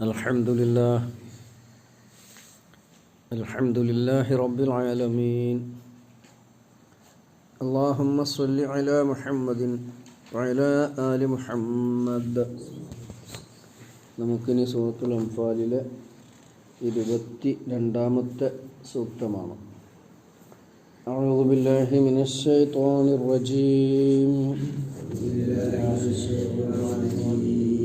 الحمد لله الحمد لله رب العالمين اللهم صل على محمد وعلى آل محمد നമുക്കിനി സൂറത്തുൽ അംഫാലിലെ ഇരുപത്തി രണ്ടാമത്തെ സൂക്തമാണ് أعوذ بالله من الشيطان الرجيم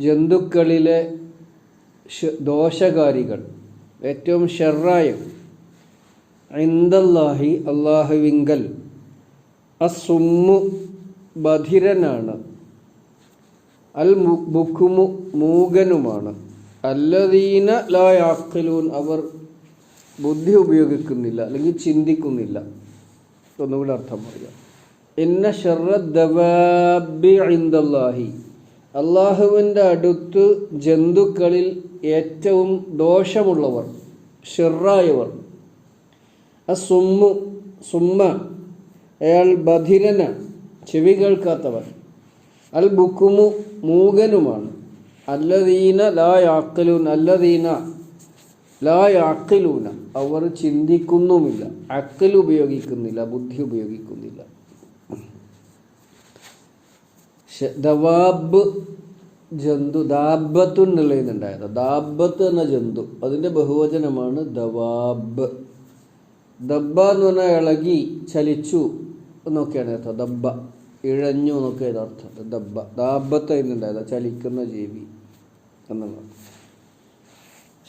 ജന്തുക്കളിലെ ദോഷകാരികൾ ഏറ്റവും ഷെറായം ഇന്ദല്ലാഹി അള്ളാഹുവിങ്കൽ അസുമ്മു ബധിരനാണ്. അൽ ബുക്കുമു മൂകനുമാണ്. അല്ലദീന ലായാക്കലൂൻ അവർ ബുദ്ധി ഉപയോഗിക്കുന്നില്ല അല്ലെങ്കിൽ ചിന്തിക്കുന്നില്ല. ഒന്നുകൂടെ അർത്ഥം പറയാം. ഇന്ന ഷർറദ്ദവാബി ഇന്ദല്ലാഹി. അള്ളാഹുവിന്റെ അടുത്ത് ജന്തുക്കളിൽ ഏറ്റവും ദോഷമുള്ളവർ ഷിറായവർ സുമ്മു സുമ്മ അയാൾ ബധിരന ചെവി കേൾക്കാത്തവർ അൽ ബുക്കുമു മൂകനുമാണ്. അല്ലദീന ലാ യാക്കലൂൻ അല്ലദീന ലാ യാക്കിലൂന അവർ ചിന്തിക്കുന്നുമില്ല അക്കൽ ഉപയോഗിക്കുന്നില്ല ബുദ്ധി ഉപയോഗിക്കുന്നില്ല. ദവാബ് ജന്തു ദാബത്ത് എന്നുള്ളതുണ്ടായത് ദാബത്ത് എന്ന ജന്തു അതിന്റെ ബഹുവചനമാണ് ദവാബ് ദബ്ബ എന്ന് പറഞ്ഞാൽ ഇളകി ചലിച്ചു എന്നൊക്കെയാണ് അർത്ഥം ദബ്ബ ഇഴഞ്ഞു എന്നൊക്കെ അർത്ഥം ദബ്ബ ദാബത്ത് എന്നുണ്ടായത് ചലിക്കുന്ന ജീവി എന്നുള്ളത്.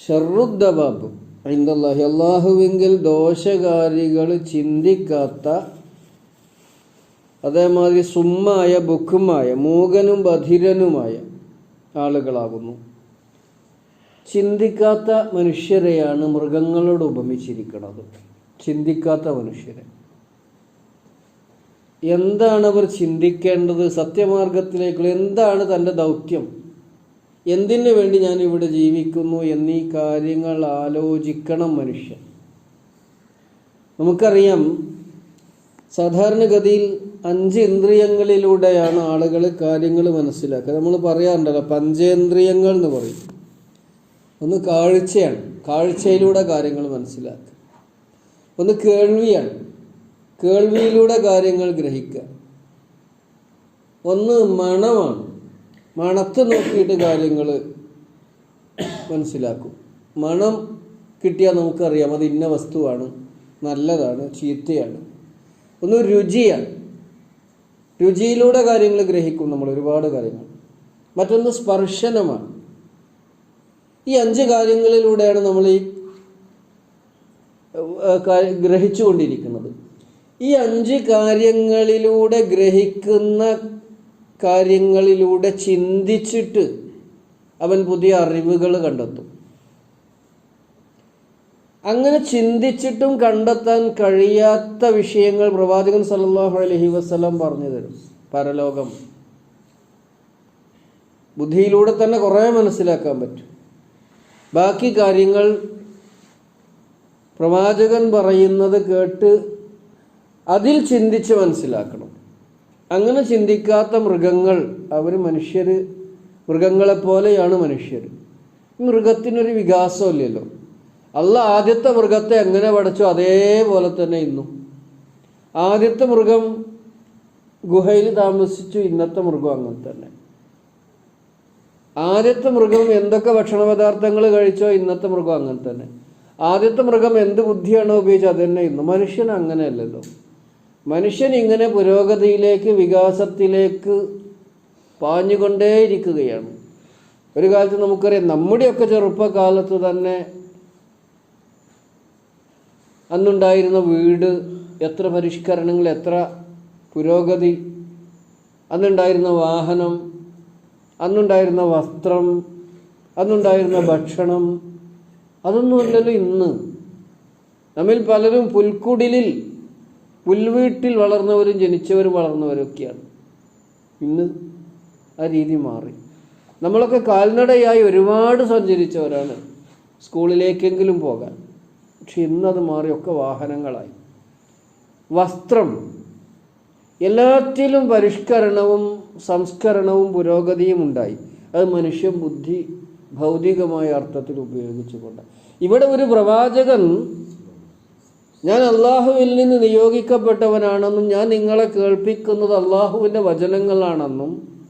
ഷറുദ്ദബാബ് ഇന്ദല്ലാഹി അള്ളാഹുവിങ്കിൽ ദോഷകാരികൾ ചിന്തിക്കാത്ത അതേമാതിരി സുമ്മായ ബുക്കുമായ മൂകനും ബധിരനുമായ ആളുകളാകുന്നു. ചിന്തിക്കാത്ത മനുഷ്യരെയാണ് മൃഗങ്ങളോട് ഉപമിച്ചിരിക്കുന്നത്. ചിന്തിക്കാത്ത മനുഷ്യരെ. എന്താണ് അവർ ചിന്തിക്കേണ്ടത്? സത്യമാർഗത്തിലേക്കുള്ള എന്താണ് തന്റെ ദൗത്യം? എന്തിനു വേണ്ടി ഞാൻ ഇവിടെ ജീവിക്കുന്നു എന്നീ കാര്യങ്ങൾ ആലോചിക്കണം മനുഷ്യൻ. നമുക്കറിയാം സാധാരണഗതിയിൽ അഞ്ച് ഇന്ദ്രിയങ്ങളിലൂടെയാണ് ആളുകൾ കാര്യങ്ങൾ മനസ്സിലാക്കുക. നമ്മൾ പറയാറുണ്ടല്ലോ പഞ്ചേന്ദ്രിയങ്ങൾ എന്ന് പറയും. ഒന്ന് കാഴ്ചയാണ്. കാഴ്ചയിലൂടെ കാര്യങ്ങൾ മനസ്സിലാക്കുക. ഒന്ന് കേൾവിയാണ്. കേൾവിയിലൂടെ കാര്യങ്ങൾ ഗ്രഹിക്കുക. ഒന്ന് മണമാണ്. മണത്ത് നോക്കിയിട്ട് കാര്യങ്ങൾ മനസ്സിലാക്കും. മണം കിട്ടിയാൽ നമുക്കറിയാം അത് ഇന്ന വസ്തുവാണ് നല്ലതാണ് ചീത്തയാണ്. ഒന്ന് രുചിയാണ്. രുചിയിലൂടെ കാര്യങ്ങൾ ഗ്രഹിക്കും നമ്മൾ ഒരുപാട് കാര്യങ്ങൾ. മറ്റൊന്ന് സ്പർശനമാണ്. ഈ അഞ്ച് കാര്യങ്ങളിലൂടെയാണ് നമ്മൾ ഈ ഗ്രഹിച്ചുകൊണ്ടിരിക്കുന്നത്. ഈ അഞ്ച് കാര്യങ്ങളിലൂടെ ഗ്രഹിക്കുന്ന കാര്യങ്ങളിലൂടെ ചിന്തിച്ചിട്ട് അവൻ പുതിയ അറിവുകൾ കണ്ടെത്തും. അങ്ങനെ ചിന്തിച്ചിട്ടും കണ്ടെത്താൻ കഴിയാത്ത വിഷയങ്ങൾ പ്രവാചകൻ സല്ലാഹു അലഹി വസല്ലം പറഞ്ഞു തരും. പരലോകം. ബുദ്ധിയിലൂടെ തന്നെ കുറേ മനസ്സിലാക്കാൻ പറ്റും. ബാക്കി കാര്യങ്ങൾ പ്രവാചകൻ പറയുന്നത് കേട്ട് അതിൽ ചിന്തിച്ച് മനസ്സിലാക്കണം. അങ്ങനെ ചിന്തിക്കാത്ത മൃഗങ്ങൾ അവർ മനുഷ്യർ മൃഗങ്ങളെപ്പോലെയാണ് മനുഷ്യർ മൃഗത്തിനൊരു വികാസമില്ലല്ലോ. അല്ല ആദ്യത്തെ മൃഗത്തെ എങ്ങനെ പഠിച്ചോ അതേപോലെ തന്നെ ഇന്നും. ആദ്യത്തെ മൃഗം ഗുഹയിൽ താമസിച്ചു ഇന്നത്തെ മൃഗം അങ്ങനെ തന്നെ. ആദ്യത്തെ മൃഗം എന്തൊക്കെ ഭക്ഷണ പദാർത്ഥങ്ങൾ കഴിച്ചോ ഇന്നത്തെ മൃഗം അങ്ങനെ തന്നെ. ആദ്യത്തെ മൃഗം എന്ത് ബുദ്ധിയാണോ ഉപയോഗിച്ചത് അത് തന്നെ ഇന്നു. മനുഷ്യൻ അങ്ങനെയല്ലല്ലോ. മനുഷ്യൻ ഇങ്ങനെ പുരോഗതിയിലേക്ക് വികാസത്തിലേക്ക് പാഞ്ഞുകൊണ്ടേയിരിക്കുകയാണ്. ഒരു കാലത്ത് നമുക്കറിയാം നമ്മുടെയൊക്കെ ചെറുപ്പകാലത്ത് തന്നെ അന്നുണ്ടായിരുന്ന വീട് എത്ര പരിഷ്കരണങ്ങൾ എത്ര പുരോഗതി. അന്നുണ്ടായിരുന്ന വാഹനം അന്നുണ്ടായിരുന്ന വസ്ത്രം അന്നുണ്ടായിരുന്ന ഭക്ഷണം. അതൊന്നുമല്ലല്ലോ ഇന്ന്. നമ്മിൽ പലരും പുൽക്കുടിലിൽ പുൽവീട്ടിൽ വളർന്നവരും ജനിച്ചവരും വളർന്നവരൊക്കെയാണ്. ഇന്ന് ആ രീതി മാറി. നമ്മളൊക്കെ കാൽനടയായി ഒരുപാട് സഞ്ചരിച്ചവരാണ്. സ്കൂളിലേക്കെങ്കിലും പോകാൻ. പക്ഷെ ഇന്നത് മാറിയൊക്കെ വാഹനങ്ങളായി. വസ്ത്രം എല്ലാറ്റിലും പരിഷ്കരണവും സംസ്കരണവും പുരോഗതിയും ഉണ്ടായി. അത് മനുഷ്യ ബുദ്ധി ഭൗതികമായ അർത്ഥത്തിൽ ഉപയോഗിച്ചുകൊണ്ട്. ഇവിടെ ഒരു പ്രവാചകൻ ഞാൻ അള്ളാഹുവിൽ നിന്ന് നിയോഗിക്കപ്പെട്ടവനാണെന്നും ഞാൻ നിങ്ങളെ കേൾപ്പിക്കുന്നത് അള്ളാഹുവിന്റെ വചനങ്ങളാണെന്നും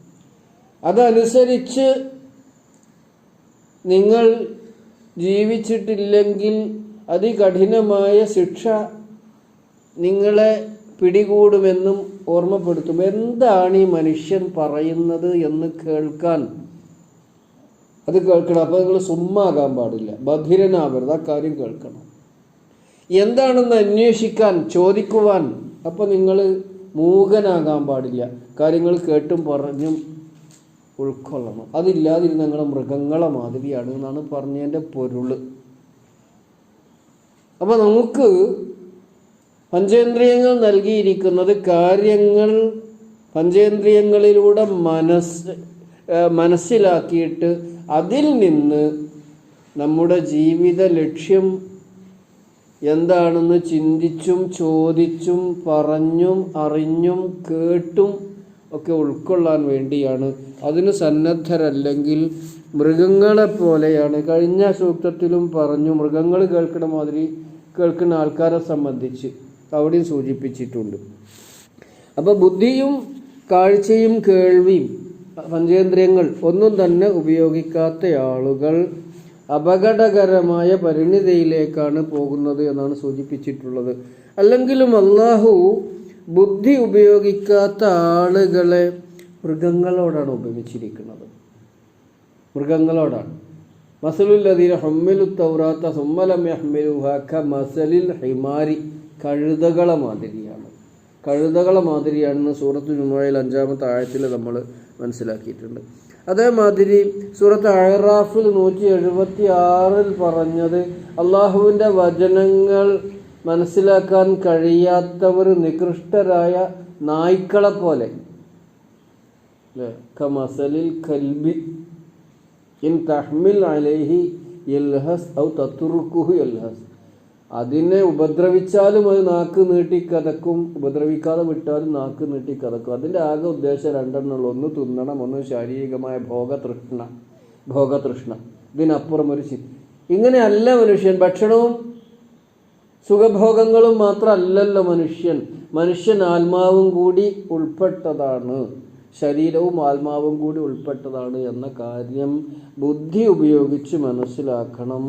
അതനുസരിച്ച് നിങ്ങൾ ജീവിച്ചിട്ടില്ലെങ്കിൽ അതികഠിനമായ ശിക്ഷ നിങ്ങളെ പിടികൂടുമെന്നും ഓർമ്മപ്പെടുത്തും. എന്താണ് ഈ മനുഷ്യൻ പറയുന്നത് എന്ന് കേൾക്കാൻ? അത് കേൾക്കണം. അപ്പോൾ നിങ്ങൾ സുമ്മാകാൻ പാടില്ല. ബധിരനാവരുത്. ആ കാര്യം കേൾക്കണം. എന്താണെന്ന് അന്വേഷിക്കാൻ ചോദിക്കുവാൻ അപ്പോൾ നിങ്ങൾ മൂകനാകാൻ പാടില്ല. കാര്യങ്ങൾ കേട്ടും പറഞ്ഞും ഉൾക്കൊള്ളണം. അതില്ലാതിരുന്ന നിങ്ങൾ മൃഗങ്ങളെ മാതിരിയാണ് എന്നാണ് പറഞ്ഞതിന്റെ പൊരുൾ. അപ്പോൾ നമുക്ക് പഞ്ചേന്ദ്രിയങ്ങൾ നൽകിയിരിക്കുന്നത് കാര്യങ്ങൾ പഞ്ചേന്ദ്രിയങ്ങളിലൂടെ മനസ് മനസ്സിലാക്കിയിട്ട് അതിൽ നിന്ന് നമ്മുടെ ജീവിത ലക്ഷ്യം എന്താണെന്ന് ചിന്തിച്ചും ചോദിച്ചും പറഞ്ഞും അറിഞ്ഞും കേട്ടും ഒക്കെ ഉൾക്കൊള്ളാൻ വേണ്ടിയാണ്. അതിന് സന്നദ്ധരല്ലെങ്കിൽ മൃഗങ്ങളെ പോലെയാണ് കഴിഞ്ഞ സൂക്തത്തിലും പറഞ്ഞു മൃഗങ്ങൾ കേൾക്കുന്ന മാതിരി കേൾക്കുന്ന ആൾക്കാരെ സംബന്ധിച്ച് അവിടെയും സൂചിപ്പിച്ചിട്ടുണ്ട്. അപ്പോൾ ബുദ്ധിയും കാഴ്ചയും കേൾവിയും പഞ്ചേന്ദ്രിയങ്ങൾ ഒന്നും തന്നെ ഉപയോഗിക്കാത്ത ആളുകൾ അപകടകരമായ പരിണിതിയിലേക്കാണ് പോകുന്നത് എന്നാണ് സൂചിപ്പിച്ചിട്ടുള്ളത്. അല്ലെങ്കിലും അള്ളാഹു ബുദ്ധി ഉപയോഗിക്കാത്ത ആളുകളെ മൃഗങ്ങളോടാണ് ഉപമിച്ചിരിക്കുന്നത്. മൃഗങ്ങളോടാണ്. ഹിമാരി. കഴുതകളെ മാതിരിയാണ്. കഴുതകളെ മാതിരിയാണെന്ന് സൂറത്ത് ജുമായിൽ അഞ്ചാമത്തെ ആഴത്തിൽ നമ്മൾ മനസ്സിലാക്കിയിട്ടുണ്ട്. അതേമാതിരി സൂറത്ത് അഴറാഫിൽ നൂറ്റി എഴുപത്തി ആറിൽ പറഞ്ഞത് അള്ളാഹുവിന്റെ വചനങ്ങൾ മനസ്സിലാക്കാൻ കഴിയാത്തവർ നികൃഷ്ടരായ നായ്ക്കളെ പോലെ. കമസലിൽ കൽബി. ഇൻ തഹ്മിൽ അലൈഹി യൽഹസ് ഔ തത്തുറുക്കുഹു യൽഹസ്. അതിനെ ഉപദ്രവിച്ചാലും അത് നാക്ക് നീട്ടി കഥക്കും ഉപദ്രവിക്കാതെ വിട്ടാലും നാക്ക് നീട്ടി കഥക്കും അതിന്റെ ആകെ ഉദ്ദേശം രണ്ടെണ്ണമുള്ളൂ. ഒന്ന് തിന്നണം ഒന്ന് ശാരീരികമായ ഭോഗതൃഷ്ണ ഭോഗതൃഷ്ണ. ഇതിനപ്പുറം ഒരു ചി ഇങ്ങനെയല്ല മനുഷ്യൻ. ഭക്ഷണവും സുഖഭോഗങ്ങളും മാത്രമല്ലല്ലോ മനുഷ്യൻ. മനുഷ്യൻ ആത്മാവും കൂടി ഉൾപ്പെട്ടതാണ്. ശരീരവും ആത്മാവും കൂടി ഉൾപ്പെട്ടതാണ് എന്ന കാര്യം ബുദ്ധി ഉപയോഗിച്ച് മനസ്സിലാക്കണം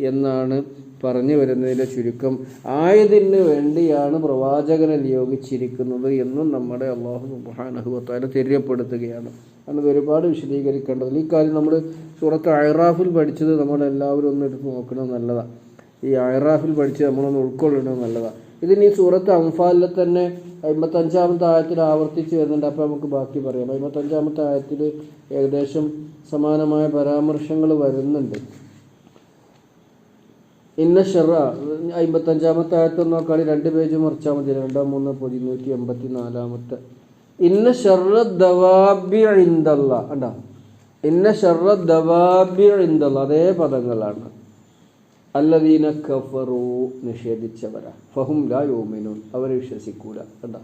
എന്നാണ് പറഞ്ഞു വരുന്നതിന്റെ ചുരുക്കം. ആയതിന് വേണ്ടിയാണ് പ്രവാചകനെ നിയോഗിച്ചിരിക്കുന്നത് എന്നും നമ്മുടെ അള്ളാഹു മുഹാനഹുബത്താരെ തെര്യപ്പെടുത്തുകയാണ്. അത് ഒരുപാട് വിശദീകരിക്കേണ്ടതില്ല ഈ കാര്യം നമ്മൾ സൂറത്ത് അയറാഫിൽ പഠിച്ചത് നമ്മളെല്ലാവരും ഒന്ന് എടുത്ത് നോക്കണം നല്ലതാണ് ഈ അയറാഫിൽ പഠിച്ച് നമ്മളൊന്ന് ഉൾക്കൊള്ളണം നല്ലതാണ് ഇതിന് ഈ സൂറത്ത് അംഫാലിൽ തന്നെ അമ്പത്തഞ്ചാമത്തെ ആയത്തിൽ ആവർത്തിച്ചു വരുന്നുണ്ട്. അപ്പോൾ നമുക്ക് ബാക്കി പറയാം. അമ്പത്തഞ്ചാമത്തെ ആയത്തിൽ ഏകദേശം സമാനമായ പരാമർശങ്ങൾ വരുന്നുണ്ട്. ഇന്ന ഷെറ അമ്പത്തഞ്ചാമത്തെ ആയത്തിൽ നോക്കാളി രണ്ട് പേജ് മറിച്ചാൽ മതി. രണ്ടോ മൂന്നോ പതിനൂറ്റി എൺപത്തി നാലാമത്തെ ഇന്ന ഷെറ ദവാബി ഇന്ദല്ല കണ്ട? ഇന്ന ഷെറ അതേ പദങ്ങളാണ്. അല്ലദീന കഫറു നിഷേധിച്ചവരാ. ഫഹും ലാ അവർ വിശ്വസിക്കൂല. കണ്ട?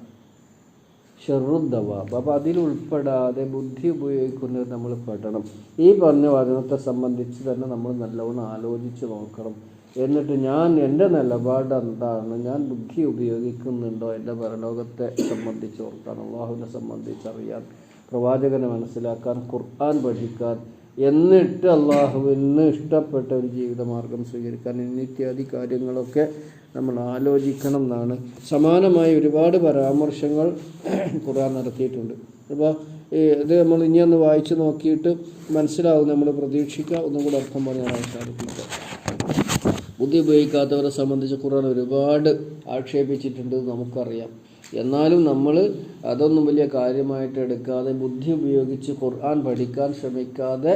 ഷെറുദ്ദവാബ് അപ്പോൾ അതിൽ ഉൾപ്പെടാതെ ബുദ്ധി ഉപയോഗിക്കുന്നത് നമ്മൾ പെടണം. ഈ പറഞ്ഞ വചനത്തെ സംബന്ധിച്ച് തന്നെ നമ്മൾ നല്ലവണ്ണം ആലോചിച്ച് നോക്കണം. എന്നിട്ട് ഞാൻ എന്റെ നിലപാട് എന്താണ്? ഞാൻ ബുദ്ധി ഉപയോഗിക്കുന്നുണ്ടോ എന്റെ പരലോകത്തെ സംബന്ധിച്ച് ഓർക്കാൻ അള്ളാഹുവിനെ സംബന്ധിച്ച് അറിയാൻ പ്രവാചകനെ മനസ്സിലാക്കാൻ ഖുർആൻ പഠിക്കാൻ എന്നിട്ട് അള്ളാഹുവിന് ഇഷ്ടപ്പെട്ട ഒരു ജീവിതമാർഗം സ്വീകരിക്കാൻ ഇന്നിത്യാദി കാര്യങ്ങളൊക്കെ നമ്മൾ ആലോചിക്കണം എന്നാണ്. സമാനമായി ഒരുപാട് പരാമർശങ്ങൾ ഖുർആൻ നടത്തിയിട്ടുണ്ട്. അപ്പോൾ ഇത് നമ്മൾ ഇനി ഒന്ന് വായിച്ച് നോക്കിയിട്ട് മനസ്സിലാവും നമ്മൾ പ്രതീക്ഷിക്കുക. ഒന്നും കൂടെ അർത്ഥം പറഞ്ഞാൽ അവസാനിപ്പിക്കുക ബുദ്ധി ഉപയോഗിക്കാത്തവരെ സംബന്ധിച്ച് ഖുർആൻ ഒരുപാട് ആക്ഷേപിച്ചിട്ടുണ്ട് നമുക്കറിയാം. എന്നാലും നമ്മൾ അതൊന്നും വലിയ കാര്യമായിട്ട് എടുക്കാതെ ബുദ്ധി ഉപയോഗിച്ച് ഖുർആൻ പഠിക്കാൻ ശ്രമിക്കാതെ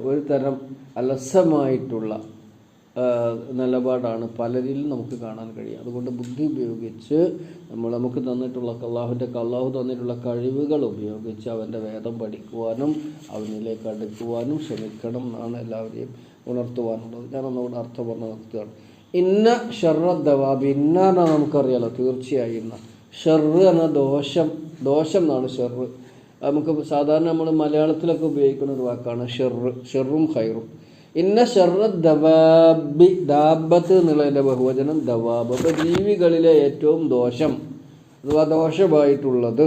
ഒരു തരം അലസമായിട്ടുള്ള നിലപാടാണ് പലരിലും നമുക്ക് കാണാൻ കഴിയും അതുകൊണ്ട് ബുദ്ധി ഉപയോഗിച്ച് നമ്മൾ നമുക്ക് തന്നിട്ടുള്ള അള്ളാഹുവിന്റെ അള്ളാഹു തന്നിട്ടുള്ള കഴിവുകൾ ഉപയോഗിച്ച് അവന്റെ വേദം പഠിക്കുവാനും അവനിലേക്ക് അടുക്കുവാനും ശ്രമിക്കണം എന്നാണ് എല്ലാവരെയും ഉണർത്തുവാനുള്ളത്. ഞാനൊന്നുകൂടെ അർത്ഥം പറഞ്ഞു നിർത്തുകയാണ്. ഇന്ന ഷർറ ദവാബ് ഇന്ന എന്നാ നമുക്കറിയാലോ തീർച്ചയായും ഇന്ന. ഷെറ് എന്ന ദോഷം ദോഷം എന്നാണ് ഷെറ് നമുക്ക് സാധാരണ നമ്മൾ മലയാളത്തിലൊക്കെ ഉപയോഗിക്കുന്ന ഒരു വാക്കാണ് ഷെറ് ഷെറും ഹൈറും ഇന്ന ഷെറ ദവാബി ദാബത്ത് എന്നുള്ളതിന്റെ ബഹുവചനം ദവാബ്. അപ്പോൾ ജീവികളിലെ ഏറ്റവും ദോഷം അഥവാ ദോഷമായിട്ടുള്ളത്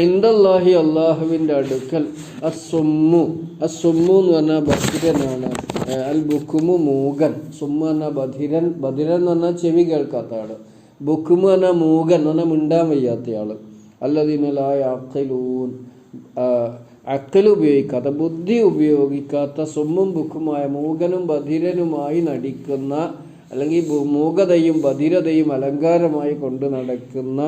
ഇന്ദല്ലാഹി അള്ളാഹുവിന്റെ അടുക്കൽ അസുമ്മു അസുമ്മു എന്ന് പറഞ്ഞാൽ ഏഹ് അൽ ബുക്കുമു മൂകൻ. സുമ്മ എന്ന ബധിരൻ ബധിരൻ എന്ന് പറഞ്ഞാൽ ചെവി കേൾക്കാത്ത ബുക്കുമു എന്ന മൂകൻ എന്ന് പറഞ്ഞാൽ മിണ്ടാൻ വയ്യാത്തയാൾ. അല്ലതിനലായ അക്കലൂൻ അക്കൽ ഉപയോഗിക്കാത്ത ബുദ്ധി ഉപയോഗിക്കാത്ത സുമ്മും ബുക്കുമായ മൂകനും ബധിരനുമായി നടിക്കുന്ന അല്ലെങ്കിൽ മൂകതയും ബധിരതയും അലങ്കാരമായി കൊണ്ട് നടക്കുന്ന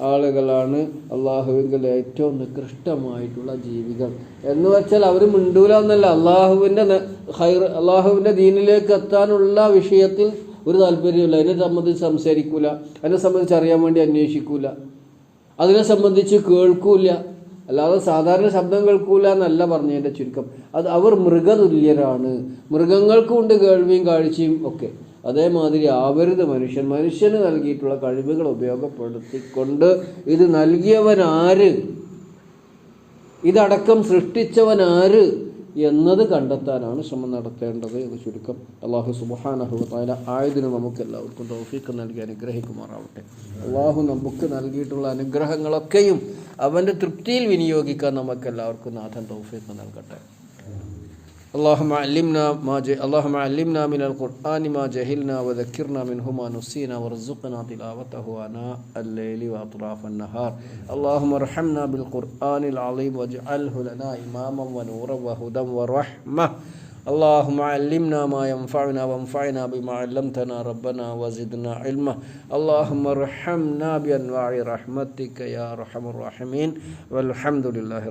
ആളുകളാണ് അള്ളാഹുവിങ്കിൽ ഏറ്റവും നികൃഷ്ടമായിട്ടുള്ള ജീവികൾ. എന്ന് വെച്ചാൽ അവർ മിണ്ടൂല എന്നല്ല. അള്ളാഹുവിന്റെ ഹൈർ അള്ളാഹുവിന്റെ ദീനിലേക്ക് എത്താനുള്ള വിഷയത്തിൽ ഒരു താല്പര്യമില്ല അതിനെ സംബന്ധിച്ച് സംസാരിക്കൂല. അതിനെ സംബന്ധിച്ച് അറിയാൻ വേണ്ടി അന്വേഷിക്കൂല. അതിനെ സംബന്ധിച്ച് കേൾക്കൂല. അല്ലാതെ സാധാരണ ശബ്ദം കേൾക്കൂല എന്നല്ല പറഞ്ഞതിന്റെ ചുരുക്കം. അത് അവർ മൃഗതുല്യരാണ്. മൃഗങ്ങൾക്കുണ്ട് കേൾവിയും കാഴ്ചയും ഒക്കെ. അതേമാതിരി ആവരുത് മനുഷ്യൻ. മനുഷ്യന് നൽകിയിട്ടുള്ള കഴിവുകൾ ഉപയോഗപ്പെടുത്തിക്കൊണ്ട് ഇത് നൽകിയവനാര്? ഇതടക്കം സൃഷ്ടിച്ചവൻ ആര് എന്നത് കണ്ടെത്താനാണ് ശ്രമം നടത്തേണ്ടത് എന്ന് ചുരുക്കം അള്ളാഹു സുബാനഹുല ആയതിന് നമുക്ക് എല്ലാവർക്കും തോഫീക്ക് നൽകി അനുഗ്രഹിക്കുമാറാവട്ടെ. അള്ളാഹു നമുക്ക് നൽകിയിട്ടുള്ള അനുഗ്രഹങ്ങളൊക്കെയും അവന്റെ തൃപ്തിയിൽ വിനിയോഗിക്കാൻ നമുക്ക് എല്ലാവർക്കും നാഥൻ തോഫീക്ക് നൽകട്ടെ. اللهم علمنا ما ج... اللهم علمنا من القرآن ما جهلنا وذكرنا منه ما نسينا وارزقنا تلاوته آناء الليل وأطراف النهار. اللهم ارحمنا بالقرآن العظيم واجعله لنا إماما ونورا وهدى ورحمة. اللهم علمنا ما ينفعنا وانفعنا بما علمتنا ربنا وزدنا علما. اللهم ارحمنا بأنواع رحمتك يا أرحم الراحمين. والحمد لله رب